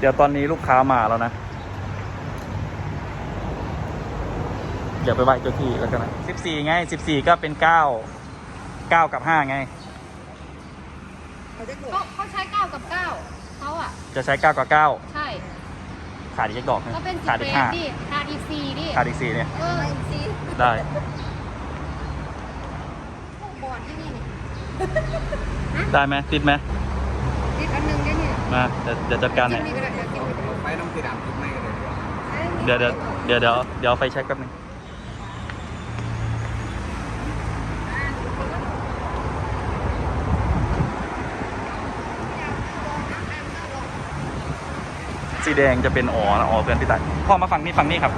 เดี๋ยวตอนนี้ลูกค้ามาแล้วนะ เดี๋ยวไปไหว้เจ้าที่แล้วกันนะสิบสี่ไงสิบสี่ก็เป็นเก้าเก้ากับห้าไง เขาจะโกรเขาธเขาใช้เก้ากับเก้าเขาอะ จะใช้เก้ากับเก้าใช่ขาดอีกดอกหนึ่งก็เป็นสิขาบดอีเอ็กดห้าดิขาดอีกสี่ดิขาดอีกสี่เนี่ย เออไม่ซีได้ พวกบอดที่นี่เนี่ยได้ไหมติดไหม นิดอันหนึงได้เนี่ย มาเดี๋ยวเดี๋ยวจัดการเนี่ยไฟต้องสีดำทุกไม่เลยเดี๋ยวเดี๋ยวเดี๋ยวเดี๋ยวเดี๋ยวไฟเช็คแป๊บนึงสีแดงจะเป็นอ๋ออ๋อเพื่อนพี่ตายพ่อมาฝั่งนี้ฝั่งนี้ครับ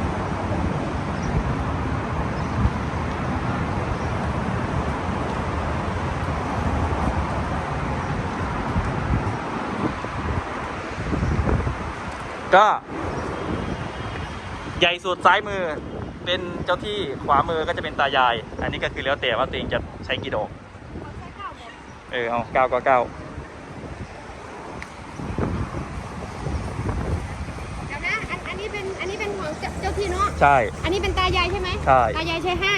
ก็ ใหญ่สุดซ้ายมือ เป็นเจ้าที่ขวามือก็จะเป็นตายาย อันนี้ก็คือแล้วแต่ว่าตัวเองจะใช้กี่ดอกเขาใช้เก้าหมดเออเอาเก้าก็เก้าเดี๋ยวนะอันอันนี้เป็นอันนี้เป็นของเจ้าเจ้าที่เนาะใช่ อันนี้เป็นตายายใช่ไหมใช่ ตายายใช้ห้า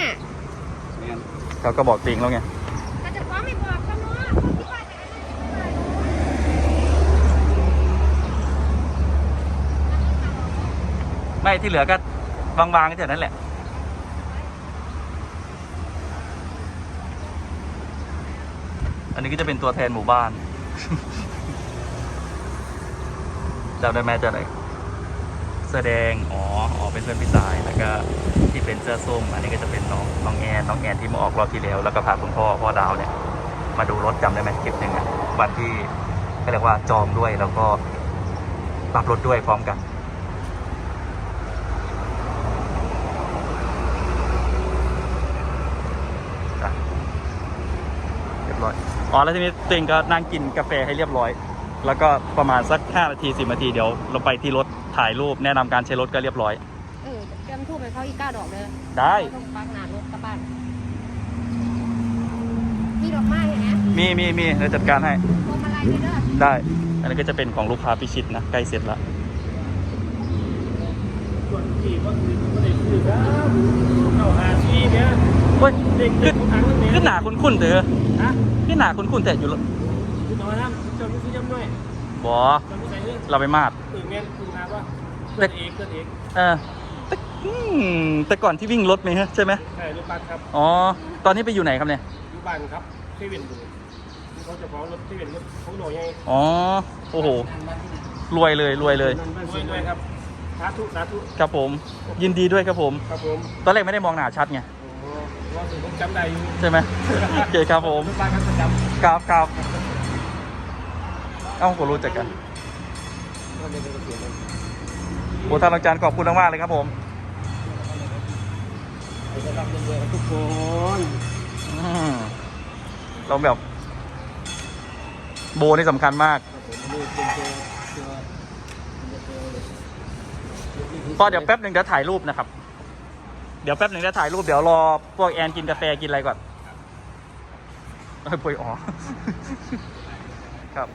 เนี่ยเขาก็บอกติงแล้วไง แต่จะฟ้องไม่บอกเขาเนาะคนที่ว่าจะอันนั้นไม่ได้ ไม่ที่เหลือก็วางๆกันเท่านั้นแหละ อันนี้ก็จะเป็นตัวแทนหมู่บ้านจำได้ไหมจำได้เสื้อแดง อ๋อ อ๋อ เป็นเพื่อนพี่สาย แล้วก็ที่เป็นเสื้อส้ม อันนี้ก็จะเป็นน้องน้องแอน น้องแอนที่มาออกรอบที่แล้ว แล้วก็พาคุณพ่อพ่อดาวเนี่ย มาดูรถจำได้ไหมคลิปหนึ่งอะวันที่ก็เรียกว่าจองด้วยแล้วก็รับรถด้วยพร้อมกัน อะเรียบร้อยอ๋อแล้วทีนี้ตัวเองก็นั่งกินกาแฟให้เรียบร้อย แล้วก็ประมาณสัก 5 นาที 10 นาทีเดี๋ยว เราไปที่รถถ่ายรูปแนะนำการใช้รถก็เรียบร้อย เออเตรียมทูบให้เขาอีกเก้าดอกเลยได้ ต้องปักหนารถกลับบ้านมีดอกไม้เห็นไหมมีมีมีเดี๋ยวจัดการให้ พวงมาลัยด้วยเด้อได้ อันนี้ก็จะเป็นของลูกค้าพิชิตนะ ใกล้เสร็จแล้วส่วนที่ก็คือไม่ได้คือครับเข้าหาซีเนี่ย เฮ้ยเด็กขึ้เด็นกทุกครั้งเลยขึ้นหนาคุ้นๆเถอะฮะขึ้นหนาคุ้นๆแต่อยู่รถคือน้อยนะเจ้าลูกซื้อย้ำหน่อยบอเจ้าลูกใส่เรื่องเราไปมาดตื่นเงี้ยคือมาว่าเกิดเองเกิดเองเออแต่อืมแต่ก่อนที่วิ่งรถไหมฮะใช่ไหมใช่รถบัสครับอ๋อตอนนี้ไปอยู่ไหนครับเนี่ยอยู่บ้านครับเซเว่นดูเขาจะฟ้องรถเซเว่นรถเขาหน่อยไงอ๋อโอ้โหรวยเลยรวยเลยด้วยด้วยครับสาธุสาธุครับผม ยินดีด้วยครับผม ครับผม ตอนแรกไม่ได้มองหน้าชัดไงโอ้ว่าถึง ผมจำได้อยู่ใช่ไหมโอเคครับผมรถบัสครับประจำครับครับเอ้าผมรู้จักกันก็เลยเป็นเสียงโอ้ท่านอาจารย์ขอบคุณมากๆเลยครับผมจะรับเงินทุกคนอืมเราแบบ โบนี่สำคัญมากก็เดี๋ยวแป๊บหนึ่งเดี๋ยวถ่ายรูปนะครับ เดี๋ยวแป๊บหนึ่งเดี๋ยวถ่ายรูปเดี๋ยวรอพวกแอนกินกาแฟกินอะไรก่อนเฮ้ยปุยอ๋อ ครับ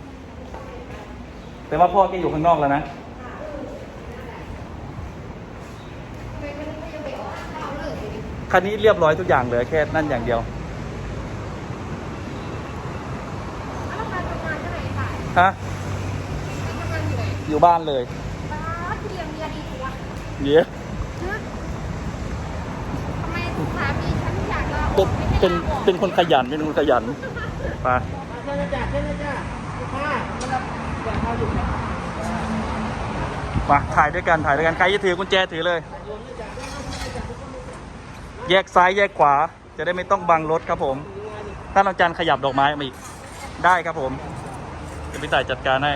แต่ว่าพ่อแกอยู่ข้างนอกแล้วนะ คันนี้เรียบร้อยทุกอย่างเหลือแค่นั่นอย่างเดียวแล้วการทำงานเท่าไหร่ค่ะฮะทำงานอยู่ไหนอยู่บ้านเลยบ้าที่เลี้ยงเมียดีกว่าเดี๋ยวฮะทำไม สามีฉันอยากลาอเป็อนกไม่ให้เป็นลาออกเป็นคนขยันเป็นคนขยันไปเช่นจ้าเช่นจ้าลูกค้ามารับจากข้าวอยู่ครับมาถ่ายด้วยกันถ่ายด้วยกันใครจะถือกุญแจถือเลย แยกซ้ายแยกขวา จะได้ไม่ต้องบังรถครับผมท่านอาจารย์ขยับดอกไม้มาอีกได้ครับผมจะพี่ต่ายจัดการให้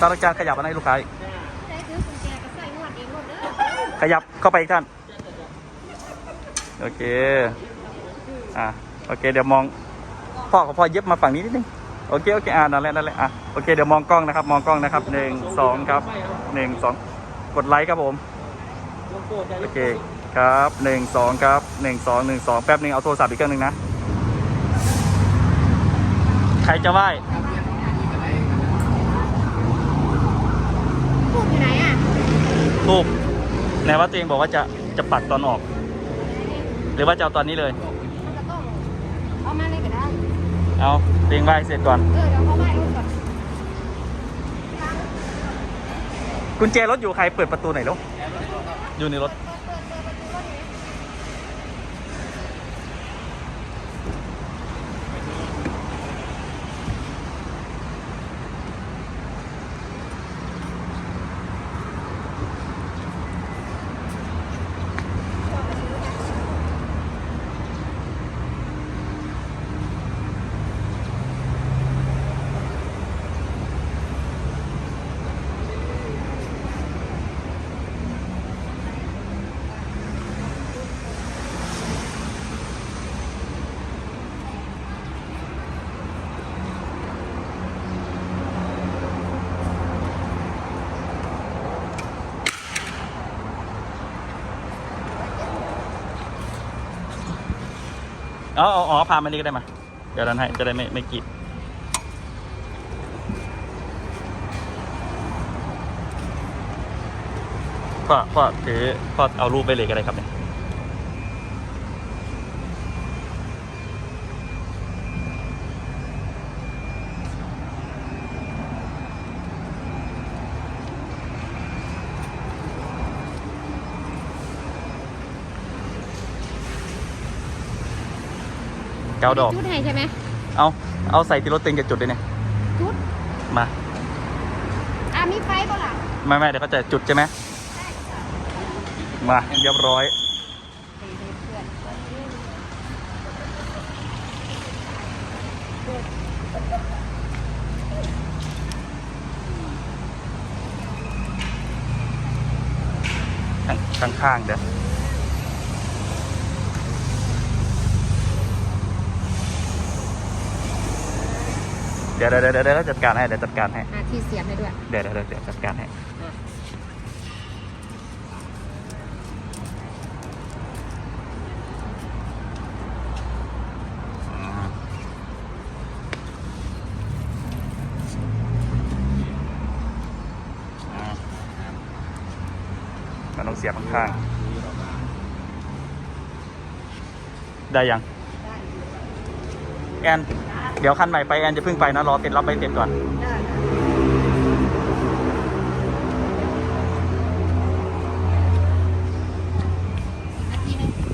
ท่านอาจารย์ขยับมาให้ลูกค้าอีกใช้ถือกุญแจก็ใส่นวดเองหมดเด้อขยับเข้าไปอีกท่าน โอเค อะ โอเค เดี๋ยวมอง พ่อกับพ่อเย็บมาฝั่งนี้นิดนึง โอเค โอเค อ่านั่นแหละ นั่นแหละ อะ โอเค เดี๋ยวมองกล้องนะครับ มองกล้องนะครับหนึ่งสองครับหนึ่งสองกดไลค์ครับผม โอเค ครับหนึ่งสองครับหนึ่งสองหนึ่งสองแป๊บหนึ่งเอาโทรศัพท์อีกเครื่องหนึ่งนะ ใครจะไหว้ พูดอยู่ไหนอะ ทูบไหนว่าตัวเองบอกว่าจะจะปัดตอนออก หรือว่าจะเอาตอนนี้เลยมันก็ต้องเอามาเลยก็ได้เอาตัวเองไหว้เสร็จก่อน เออเดี๋ยวเขาไหว้รถก่อนกุญแจรถอยู่ใครเปิดประตูไหนอยลูกอยู่ในรถ เปิดเปิดเปิดประตูรถหน่อย อ๋ออ๋ออ๋อพามานี่ก็ได้มา เดี๋ยวดันให้จะได้ไม่ไม่กรีดพ่อพ่อถือพ่อเอารูปไปเลยก็ได้ครับ เนี่ยเก้าดอก จุดให้ใช่ไหมเอา เอาใส่ที่รถเต็งจะจุดเลยเนี่ย จุด มาอะมีไฟก็หลังไม่ไม่เดี๋ยวเขาจะจุดใช่ไหมมาเรียบร้อย ข้างข้างๆเดี๋ย เดี๋ยวเดี๋ยวเดี๋ยวเดี๋ยวจัดการให้เดี๋ยวจัดการให้ที่เสียบให้ด้วยเดี๋ยวเดี๋ยวเดี๋ยวจัดการให้อ่าอ่ามันต้องเสียบข้างๆได้ยังแอน เดี๋ยวคันใหม่ไปแอนจะเพิ่งไปนะรอเสร็จรับใบเสร็จก่อน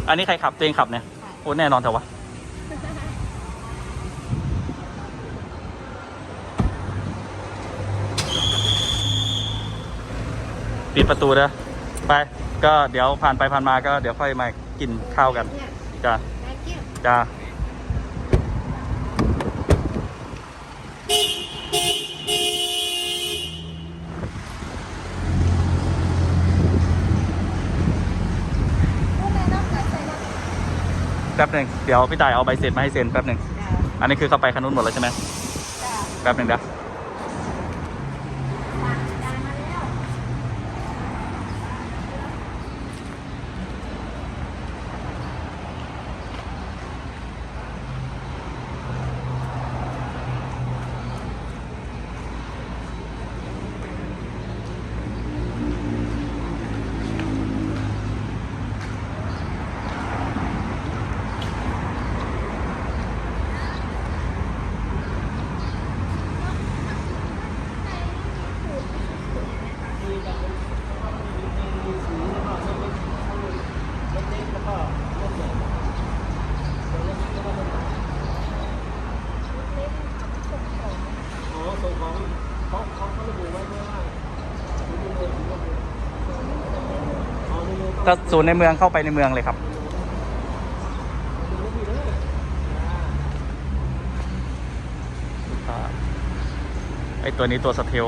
อันนี้ใครขับตัวเองขับเนี่ยโอ้แน่นอนแต่วะปิดประตูเด้อไป ก็เดี๋ยวผ่านไปผ่านมาก็เดี๋ยวค่อยมากินข้าวกันเนี่ยจ้า thank you จ้า พูดเลยเนาะใส่ใส่เนาะ แป๊บหนึ่งเดี๋ยวพี่ต่ายเอาใบเสร็จมาให้เซ็นแป๊บหนึ่งจ้าอันนี้คือเข้าไปคันนู้นหมดแล้วใช่ไหมจ้าแป๊บหนึ่งเดี๋ยว ได้มาแล้ว อ๋อส่งของเขาเขาเขาระบุไว้ว่าอ๋อนี่ต้อง ก็ศูนย์ในเมืองเข้าไปในเมืองเลยครับ ไอตัวนี้ตัวสเทล